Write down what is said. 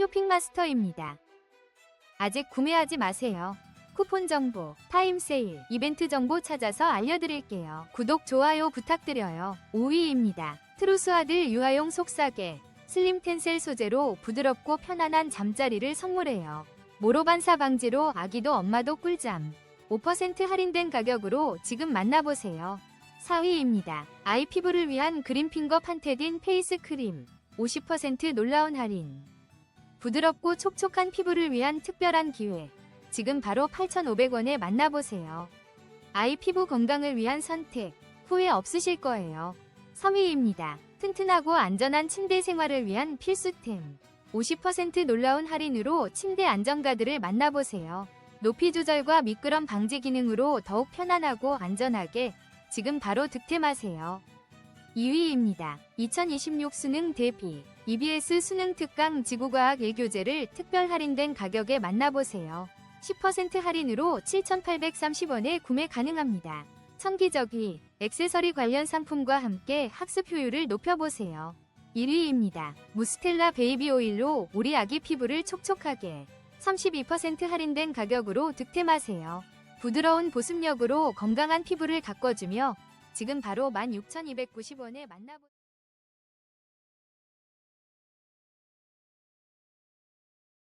쇼핑마스터입니다. 아직 구매하지 마세요. 쿠폰 정보, 타임 세일, 이벤트 정보 찾아서 알려드릴게요. 구독, 좋아요 부탁드려요. 5위입니다. 트루스 아들 유아용 속사계, 슬림 텐셀 소재로 부드럽고 편안한 잠자리를 선물해요. 모로 반사 방지로 아기도 엄마도 꿀잠. 5% 할인된 가격으로 지금 만나보세요. 4위입니다. 아이 피부를 위한 그린핑거 판테딘 페이스 크림. 50% 놀라운 할인. 부드럽고 촉촉한 피부를 위한 특별한 기회. 지금 바로 8,500원에 만나보세요. 아이 피부 건강을 위한 선택. 후회 없으실 거예요. 3위입니다. 튼튼하고 안전한 침대 생활을 위한 필수템. 50% 놀라운 할인으로 침대 안정가드를 만나보세요. 높이 조절과 미끄럼 방지 기능으로 더욱 편안하고 안전하게 지금 바로 득템하세요. 2위입니다. 2026 수능 대비 EBS 수능 특강 지구과학 1교재를 특별 할인된 가격에 만나보세요. 10% 할인으로 7,830원에 구매 가능합니다. 청기저귀, 액세서리 관련 상품과 함께 학습 효율을 높여보세요. 1위입니다. 무스텔라 베이비 오일로 우리 아기 피부를 촉촉하게 32% 할인된 가격으로 득템하세요. 부드러운 보습력으로 건강한 피부를 가꿔주며 지금 바로 16,290원에 만나보